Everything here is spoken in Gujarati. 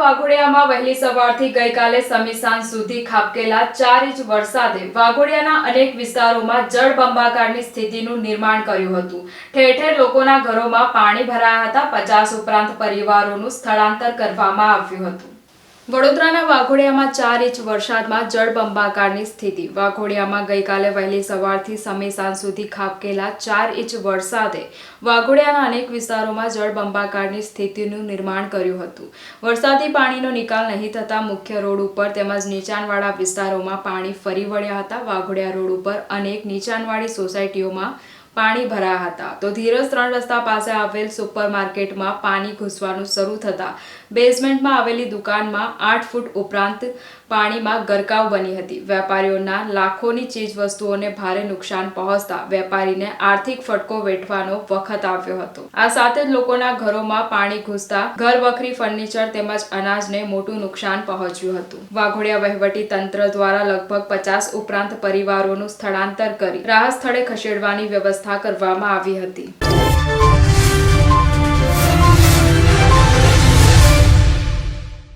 વાઘોડિયામાં વહેલી સવારથી ગઈકાલે સમી સાંજ સુધી ખાબકેલા ચાર ઇંચ વરસાદે વાઘોડિયાના અનેક વિસ્તારોમાં જળબંબાકારની સ્થિતિનું નિર્માણ કર્યું હતું. ઠેર ઠેર લોકોના ઘરોમાં પાણી ભરાયા હતા. પચાસ ઉપરાંત પરિવારોનું સ્થળાંતર કરવામાં આવ્યું હતું. વડોદરાના વાઘોડિયામાં ચાર ઇંચ વરસાદમાં જળબંબાકારની સ્થિતિ. વાઘોડિયામાં ગઈકાલે વહેલી સવારથી સમય સાંજ સુધી ખાબકેલા ચાર ઇંચ વરસાદે વાઘોડિયાના અનેક વિસ્તારોમાં જળબંબાકારની સ્થિતિનું નિર્માણ કર્યું હતું. વરસાદી પાણીનો નિકાલ નહીં થતા મુખ્ય રોડ ઉપર તેમજ નીચાણવાળા વિસ્તારોમાં પાણી ફરી વળ્યા હતા. વાઘોડિયા રોડ ઉપર અનેક નીચાણવાળી સોસાયટીઓમાં પાણી ભરાયા હતા. તો ધીરજ ત્રણ રસ્તા પાસે આવેલ સુપર પાણી ઘૂસવાનું શરૂ થતાં બેઝમેન્ટમાં આવેલી દુકાનમાં આઠ ફૂટ ઉપરાંત પાણીમાં ગરકાવ બની હતી. વેપારીઓના લાખોની ચીજવસ્તુઓને ભારે નુકસાન પહોંચતા વેપારીને આર્થિક ફટકો વેઠવાનો વખત આવ્યો હતો. આ સાથે જ લોકોના ઘરોમાં પાણી ઘૂસતા ઘર વખરી ફર્નિચર તેમજ અનાજને મોટું નુકસાન પહોંચ્યું હતું. વાઘોડિયા વહીવટી તંત્ર દ્વારા લગભગ પચાસ ઉપરાંત પરિવારોનું સ્થળાંતર કરી રાહત સ્થળે ખસેડવાની વ્યવસ્થા કરવામાં આવી હતી.